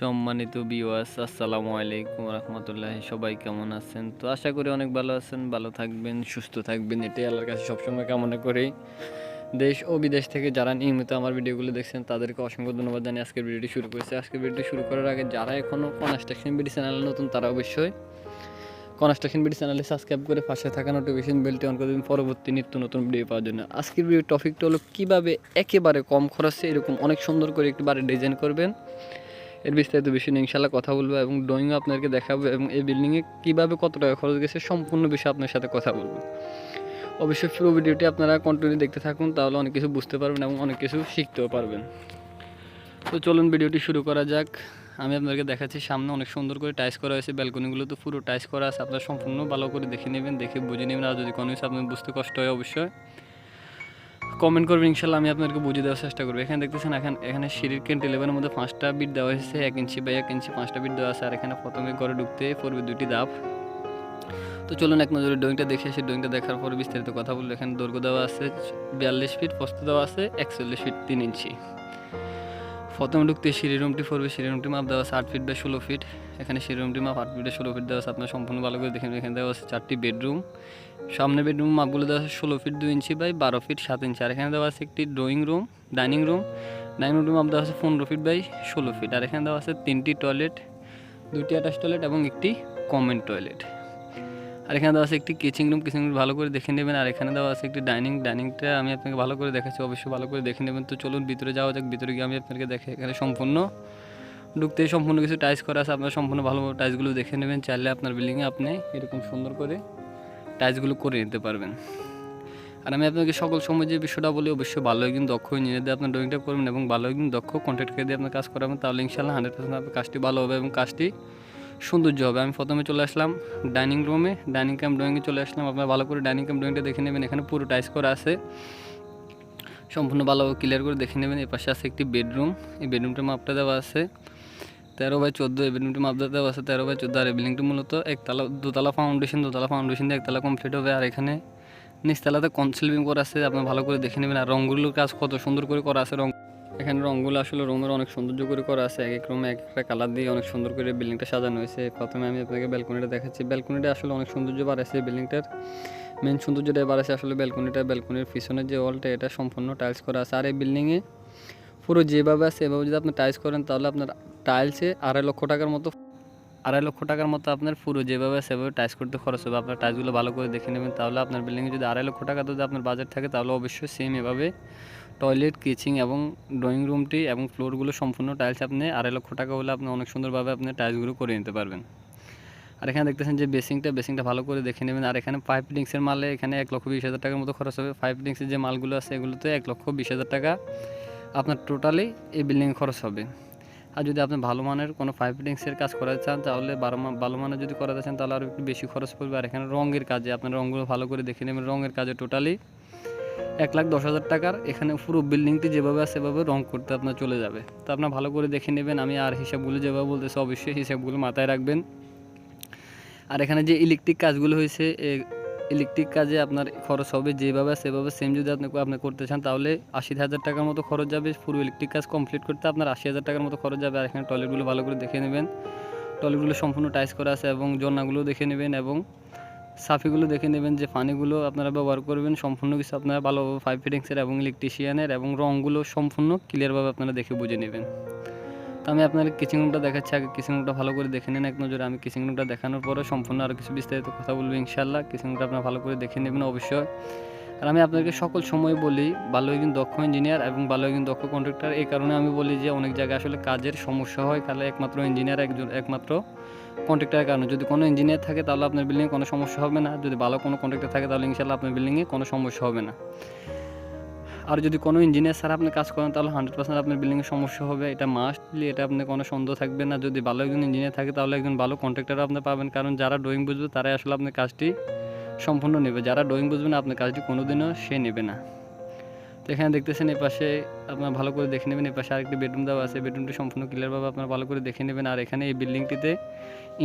সম্মানিত বিওয়াস আসসালামু আলাইকুম রহমতুল্লাহ। সবাই কেমন আছেন? তো আশা করি অনেক ভালো আছেন, ভালো থাকবেন, সুস্থ থাকবেন। এটাই আল্লাহর কাছে সবসময় কামনা করি। দেশ ও বিদেশ থেকে যারা নিয়মিত আমার ভিডিওগুলো দেখছেন, তাদেরকে অসংখ্য ধন্যবাদ জানিয়ে আজকের ভিডিওটি শুরু করেছি। আজকের ভিডিওটি শুরু করার আগে যারা এখনও কনস্ট্রাকশন বিডি চ্যানেলে নতুন, তারা অবশ্যই কনস্ট্রাকশন বিডি চ্যানেলে সাবস্ক্রাইব করে পাশে থাকা নোটিফিকেশন বেলটি অন করে দিন পরবর্তী নিত্য নতুন ভিডিও পাওয়ার জন্য। আজকের ভিডিও টপিকটা হলো কীভাবে একেবারে কম খরচে এরকম অনেক সুন্দর করে একটি বাড়ি ডিজাইন করবেন। এর বিস্তারিত বিষয় নিয়ে ইনশাল্লাহ কথা বলব এবং ড্রয়িংও আপনাদেরকে দেখাবো এবং এই বিল্ডিংয়ে কীভাবে কত টাকা খরচ গেছে সম্পূর্ণ বিষয়ে আপনার সাথে কথা বলব। অবশ্যই পুরো ভিডিওটি আপনারা কন্টিনিউ দেখতে থাকুন, তাহলে অনেক কিছু বুঝতে পারবেন এবং অনেক কিছু শিখতেও পারবেন। তো চলুন ভিডিওটি শুরু করা যাক। আমি আপনাদেরকে দেখাচ্ছি, সামনে অনেক সুন্দর করে টাইস করা হয়েছে ব্যালকনিগুলো তো পুরো টাইস করা আছে, আপনারা সম্পূর্ণ ভালো করে দেখে নেবেন, দেখে বুঝে নেবেন, আর যদি কোনো কিছু আপনার বুঝতে কষ্ট হয় অবশ্যই। কমেন্ট করবেন, ইনশাল্লাহ আমি আপনাদেরকে বুঝিয়ে দেওয়ার চেষ্টা করব। এখানে দেখতেছেন, এখন, এখানে সিঁড়ির কেন্ট ক্যান্টিলেভেনের মধ্যে পাঁচটা বিট দেওয়া হয়েছে, এক ইঞ্চি বা এক ইঞ্চি পাঁচটা বিট দেওয়া আছে, আর এখানে প্রথমে ঘরে ঢুকতে পড়বে দুটি ধাপ তো চলুন এক নজরে ড্রয়িংটা দেখে সেই ড্রয়িংটা দেখার পর বিস্তারিত কথা বলব। এখানে দৈর্ঘ্য দেওয়া আছে বিয়াল্লিশ ফিট প্রস্ত দেওয়া আছে একচল্লিশ ফিট তিন ইঞ্চি প্রথমে ঢুকতে সিঁড়ি রুমটি পড়বে, সিঁড়ি রুমটি মাপ দেওয়া আছে আট ফিট বাই ষোলো ফিট এখানে সিঁড়ি রুমটি মাপ আট ফিট বাই ষোলো ফিট দেওয়া আছে। আপনার সম্পূর্ণ ভালো করে দেখেন এখানে দেওয়া আছে চারটি বেডরুম সামনে বেডরুম মাপগুলো দেওয়া আছে ষোলো ফিট দুই ইঞ্চি বাই বারো ফিট সাত ইঞ্চি। আর এখানে দেওয়া আছে একটি drawing room dining room dining room মাপ দেওয়া আছে পনেরো ফিট বাই ষোলো ফিট আর এখানে দেওয়া আছে তিনটি টয়লেট দুটি অ্যাটাচ টয়লেট এবং একটি কমন টয়লেট আর এখানে দেওয়া আছে একটি কিচিং রুম কিচিং রুম ভালো করে দেখে নেবেন। আর এখানে দেওয়া আছে একটি ডাইনিং, ডাইনিংটা আমি আপনাকে ভালো করে দেখাচ্ছি, অবশ্যই ভালো করে দেখে নেবেন। তো চলুন ভিতরে যাওয়া যাক, ভিতরে গিয়ে আমি আপনাকে দেখে এখানে সম্পূর্ণ ঢুকতেই সম্পূর্ণ কিছু টাইস করা আছে। আপনার সম্পূর্ণ ভালো টাইসগুলো দেখে নেবেন, চাইলে আপনার বিল্ডিংয়ে আপনি এরকম সুন্দর করে টাইসগুলো করে নিতে পারবেন। আর আমি আপনাকে সকল সময় যে বিষয়টা বলি, অবশ্যই ভালো একদিন দক্ষ ইঞ্জিনিয়ার দিয়ে আপনার ড্রয়িংটা করবেন এবং ভালো একদিন দক্ষ কন্ট্যাক্ট করে দিয়ে আপনার কাজ করাবেন। তাহলে ইনশাল্লাহ হান্ড্রেড পার্সেন্ট আপনার কাজটি ভালো হবে এবং কাজটি সৌন্দর্য হবে। আমি প্রথমে চলে আসলাম ডাইনিং রুমে ডাইনিং ক্যাম্প ড্রয়িংয়ে চলে আসলাম। আপনার ভালো করে ডাইনিং ক্যাম্প ড্রয়িংটা দেখে নেবেন। এখানে পুরো টাইস করা আছে। সম্পূর্ণ ভালো ক্লিয়ার করে দেখে নেবেন। এর পাশে আছে একটি বেডরুম। এই বেডরুমটার মাপটা দেওয়া আছে তেরো বাই চোদ্দ। এই বেডরুমটি মাপ দেওয়া আছে তেরো বাই চোদ্দ। আর এই বিল্ডিংটি মূলত একতলা, দোতলা ফাউন্ডেশন দোতলা ফাউন্ডেশন দিয়ে একতলা কমপ্লিট হবে। আর এখানে নিচতলাতে কনসিলভিং করা আছে। আপনার ভালো করে দেখে নেবেন। আর রঙগুলোর কাজ কত সুন্দর করে করা আছে। রং এখানে রঙগুলো আসলে রুমের অনেক সৌন্দর্য করে করা আছে, এক এক রুমে এক একটা কালার দিয়ে অনেক সুন্দর করে বিল্ডিংটা সাজানো হয়েছে। প্রথমে আমি আপনাকে ব্যালকনিটা দেখাচ্ছি। ব্যালকনিটা আসলে অনেক সৌন্দর্য বাড়াইছে বিল্ডিংটার। মেন সৌন্দর্যটা বাড়াইছে আসলে ব্যালকনিটা। ব্যালকনির পিছনের যে ওয়ালটা, এটা সম্পূর্ণ টাইলস করা আছে। আর এই বিল্ডিংয়ে পুরো যেভাবে আছে, এভাবে যদি আপনি টাইলস করেন, তাহলে আপনার টাইলসে আড়াই লক্ষ টাকার মতো আড়াই লক্ষ টাকার মতো আপনার পুরো যেভাবে সেভাবে টাইস করতে খরচ হবে। আপনার টাইসগুলো ভালো করে দেখে নেবেন, তাহলে আপনার বিল্ডিংয়ে যদি আড়াই লক্ষ টাকা যদি আপনার বাজেট থাকে, তাহলে অবশ্যই সেম এভাবে টয়লেট কিচিং এবং ড্রয়িং রুমটি এবং ফ্লোরগুলো সম্পূর্ণ টাইলস আপনি আড়াই লক্ষ টাকা হলে আপনি অনেক সুন্দরভাবে আপনি টাইলসগুলো করে নিতে পারবেন। আর এখানে দেখতেছেন যে বেসিংটা বেসিংটা ভালো করে দেখে নেবেন। আর এখানে পাইপ ফিটিংসের মালে এখানে এক লক্ষ বিশ হাজার টাকার মতো খরচ হবে। পাইপ ফিটিংসের যে মালগুলো আছে এগুলোতে এক লক্ষ বিশ হাজার টাকা আপনার টোটালি এই বিল্ডিংয়ে খরচ হবে। আর যদি আপনি ভালো মানের কোনো পাইপ ফিটিংসের কাজ করাতে চান, তাহলে বারো ভালো মানের যদি করাতে চান, তাহলে আরও একটু বেশি খরচ পড়বে। আর এখানে রঙের কাজে, আপনার রঙগুলো ভালো করে দেখে নেবেন। রঙের কাজে টোটালি এক লাখ দশ হাজার টাকার। এখানে পুরো বিল্ডিংটি যেভাবে আছে সেভাবে রং করতে আপনার চলে যাবে। তো আপনার ভালো করে দেখে নেবেন, আমি আর হিসাবগুলো যেভাবে বলতেছি, অবশ্যই হিসাবগুলো মাথায় রাখবেন। আর এখানে যে ইলেকট্রিক কাজগুলো হয়েছে ইলেকট্রিক কাজে আপনার খরচ হবে যেভাবে সেভাবে সেম যদি আপনি আপনি করতে চান, তাহলে আশি হাজার টাকার মতো খরচ যাবে। পুরো ইলেকট্রিক কাজ কমপ্লিট করতে আপনার আশি হাজার টাকার মতো খরচ যাবে। আর এখানে টয়লেটগুলো ভালো করে দেখে নেবেন। টয়লেটগুলো সম্পূর্ণ টাইস করা আছে এবং জন্নাগুলো দেখে নেবেন এবং সাফিগুলো দেখে নেবেন যে পানিগুলো আপনারা ব্যবহার করবেন, সম্পূর্ণ কিছু আপনারা ভালোভাবে ফাইভ ফিটিংসের এবং ইলেকট্রিশিয়ানের এবং রঙগুলো সম্পূর্ণ ক্লিয়ারভাবে আপনারা দেখে বুঝে নেবেন। তো আমি আপনাদের কিচিং রুমটা দেখাচ্ছি, আগে কিচিং রুমটা ভালো করে দেখে নেন, এক নজরে আমি কিচিং রুমটা দেখানোর পরে সম্পূর্ণ আরও কিছু বিস্তারিত কথা বলব ইনশাল্লাহ কিচিং রুমটা আপনারা ভালো করে দেখে নেবেন অবশ্যই। আর আমি আপনাদেরকে সকল সময় বলি, ভালো একজন দক্ষ ইঞ্জিনিয়ার এবং ভালো একজন দক্ষ কন্ট্রাক্টর এই কারণে আমি বলি যে অনেক জায়গায় আসলে কাজের সমস্যা হয় তাহলে একমাত্র ইঞ্জিনিয়ার একজন, একমাত্র কন্ট্রাক্টরের কারণে। যদি কোনো ইঞ্জিনিয়ার থাকে, তাহলে আপনার বিল্ডিংয়ে কোনো সমস্যা হবে না। যদি ভালো কোনো কন্ট্রাক্টার থাকে, তাহলে ইনশাল্লাহ আপনার বিল্ডিংয়ে কোনো সমস্যা হবে না। আর যদি কোনো ইঞ্জিনিয়ার ছাড়া আপনি কাজ করেন, তাহলে হান্ড্রেড পার্সেন্ট আপনার বিল্ডিংয়ে সমস্যা হবে। এটা মাস্টলি এটা আপনি কোনো সন্দেহ থাকবে না। যদি ভালো একজন ইঞ্জিনিয়ার থাকে, তাহলে একজন ভালো কন্ট্রাক্টরও আপনি পাবেন। কারণ যারা ড্রয়িং বুঝবে, তারাই আসলে আপনার কাজটি সম্পূর্ণ নেবে। যারা ড্রয়িং বুঝবে না, আপনার কাজটি কোনোদিনও সে নেবে না। তো এখানে দেখতেছেন, এই পাশে আপনার ভালো করে দেখে নেবেন। এই পাশে আরেকটি বেডরুম দেওয়া আছে। বেডরুমটি সম্পূর্ণ ক্লিয়ারভাবে আপনার ভালো করে দেখে নেবেন। আর এখানে এই বিল্ডিংটিতে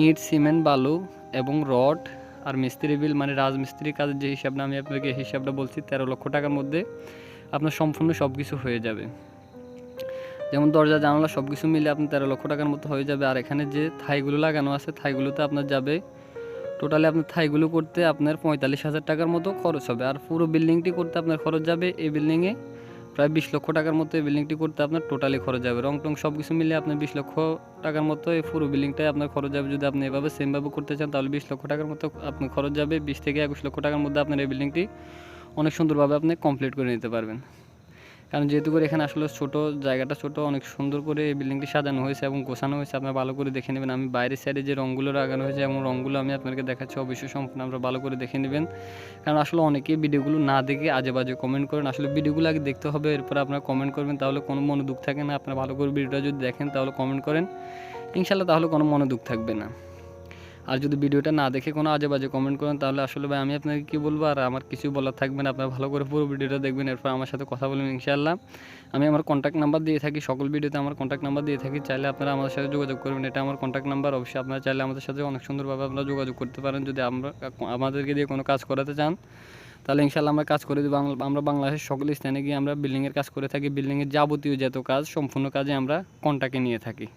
ইট, সিমেন্ট, বালু এবং রড আর মিস্ত্রি বিল মানে রাজমিস্ত্রি কাজের যে হিসাবটা আমি আপনাকে হিসাবটা বলছি, তেরো লক্ষ টাকার মধ্যে আপনার সম্পূর্ণ সব কিছু হয়ে যাবে। যেমন দরজা, জানালা সব কিছু মিলে আপনার তেরো লক্ষ টাকার মতো হয়ে যাবে। আর এখানে যে থাইগুলো লাগানো আছে, থাইগুলোতে আপনার যাবে, টোটালি আপনার থাইগুলো করতে আপনার পঁয়তাল্লিশ হাজার টাকার মতো খরচ হবে। আর পুরো বিল্ডিংটি করতে আপনার খরচ যাবে এই বিল্ডিংয়ে প্রায় বিশ লক্ষ টাকার মতো এই বিল্ডিংটি করতে আপনার টোটালি খরচ যাবে। রং টং সব কিছু মিলে আপনার বিশ লক্ষ টাকার মতো এই পুরো বিল্ডিংটাই আপনার খরচ যাবে। যদি আপনি এভাবে সেমভাবে করতে চান, তাহলে বিশ লক্ষ টাকার মতো আপনার খরচ যাবে। বিশ থেকে একুশ লক্ষ টাকার মধ্যে আপনার এই বিল্ডিংটি অনেক সুন্দরভাবে আপনি কমপ্লিট করে নিতে পারবেন। কারণ যেহেতু করে এখানে আসলে ছোট জায়গাটা ছোট, অনেক সুন্দর করে এই বিল্ডিংটি সাজানো হয়েছে এবং গোছানো হয়েছে। আপনারা ভালো করে দেখে নেবেন। আমি বাইরের সাইডে যে রঙগুলো লাগানো হয়েছে এবং রঙগুলো আমি আপনাদেরকে দেখাচ্ছি, অবশ্যই সম্পূর্ণ আপনারা ভালো করে দেখে নেবেন। কারণ আসলে অনেকেই ভিডিওগুলো না দেখে আজে বাজে কমেন্ট করেন। আসলে ভিডিওগুলো আগে দেখতে হবে, এরপর আপনারা কমেন্ট করবেন। তাহলে কোনো মনে দুঃখ থাকে না। আপনারা ভালো করে ভিডিওটা যদি দেখেন, তাহলে কমেন্ট করেন। ইনশাল্লাহ তাহলে কোনো মনে দুঃখ থাকবে না। আর যদি ভিডিওটা না দেখে কোনো আজে বাজে কমেন্ট করেন, তাহলে আসলে ভাই আমি আপনাকে কী বলব? আর আমার কিছু বলার থাকবে না। আপনারা ভালো করে পুরো ভিডিওটা দেখবেন, এরপর আমার সাথে কথা বলবেন, ইনশাআল্লাহ। আমি আমার কন্ট্যাক্ট নাম্বার দিয়ে থাকি, সকল ভিডিওতে আমার কন্ট্যাক্ট নাম্বার দিয়ে থাকি। চাইলে আপনারা আমাদের সাথে যোগাযোগ করবেন, এটা আমার কন্ট্যাক্ট নাম্বার অবশ্যই আপনারা চাইলে আমাদের সাথে অনেক সুন্দরভাবে আপনারা যোগাযোগ করতে পারেন, যদি আমরা আমাদেরকে দিয়ে কোনো কাজ করাতে চান। তাহলে ইনশাল্লাহ আমরা কাজ করে দেবো। আমরা বাংলাদেশের সকল স্থানে গিয়ে আমরা বিল্ডিংয়ের কাজ করে থাকি। বিল্ডিংয়ের যাবতীয় যত কাজ, সম্পূর্ণ কাজে আমরা কন্ট্যাক্টে নিয়ে থাকি।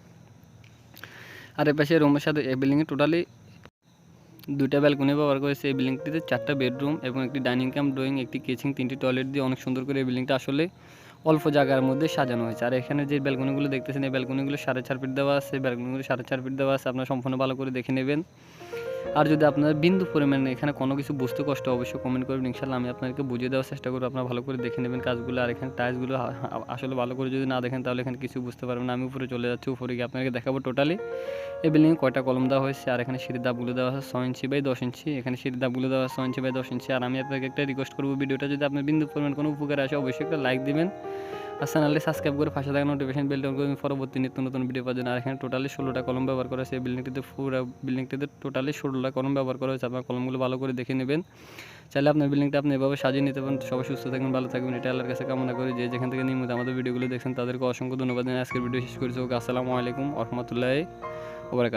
আর এ পাশে রুমের সাথে, এই বিল্ডিংয়ে টোটালি দুইটা ব্যালকনি ব্যবহার করেছে। এই বিল্ডিংটিতে চারটা বেডরুম এবং একটি ডাইনিং ক্যাম্প ড্রয়িং একটি কিচেন তিনটি টয়লেট দিয়ে অনেক সুন্দর করে এই বিল্ডিংটা আসলে অল্প জায়গার মধ্যে সাজানো হয়েছে। আর এখানে যে ব্যালকনিগুলো দেখতেছেন, এই ব্যালকনিগুলো সাড়ে চার ফিট দেওয়া আছে। ব্যালকনিগুলো সাড়ে চার ফিট দেওয়া আছে। আপনারা সম্পূর্ণ ভালো করে দেখে নেবেন। আর যদি আপনার বিন্দু পরিমাণে এখানে কোনো কিছু বুঝতে কষ্ট অবশ্যই কমেন্ট করবেন। ইনশাল্লাহ আমি আপনাদেরকে বুঝিয়ে দেওয়ার চেষ্টা করব, আপনারা ভালো করে দেখে নেবেন কাজগুলো আর এখানে টাইলসগুলো আসলে ভালো করে যদি না দেখেন তাহলে এখানে কিছু বুঝতে পারবেন আমি উপরে চলে যাচ্ছি, উপরে গিয়ে আপনাকে দেখাবো টোটালি এই বিল্ডিংয়ে কয়টা কলম দেওয়া হয়েছে আর এখানে সিঁড়ির দাবগুলো দেওয়া আছে ছয় ইঞ্চি বাই দশ ইঞ্চি। এখানে সিঁড়ির দাবগুলো দেওয়া আছে ছয় ইঞ্চি বাই দশ ইঞ্চি। আর আমি আপনাকে একটা রিকোয়েস্ট করব, ভিডিওটা যদি আপনার বিন্দু পরিমাণ কোনো উপকার আসে, অবশ্যই একটা লাইক দিবেন। আর চ্যানেলে সাবস্ক্রাইব করে পাশে থাকা নোটিফিকেশন বেল অন করবেন পরবর্তী নিত্য নতুন ভিডিও পাওয়ার জন্য। আর এখানে টোটালি ষোলোটা কলম ব্যবহার করা হয়েছে। বিল্ডিংটিতে পুরো বিল্ডিংটিতে টোটালি ষোলোটা কলম ব্যবহার করা হয়েছে। আপনার কলমগুলো ভালো করে দেখে নেবেন। চাইলে আপনার বিল্ডিংটা আপনি এভাবে সাজিয়ে নিতে পারেন। সবাই সুস্থ থাকবেন, ভালো থাকবেন। এটা আল্লাহর কাছে কামনা করি যে যেখান থেকে নিয়মিত আমাদের ভিডিওগুলো দেখছেন, তাদেরকে অসংখ্য ধন্যবাদ আজকের ভিডিও শেষ করেছি ওকে আসসালামু আলাইকুম রহমতুল্লাহ ওবরাকাত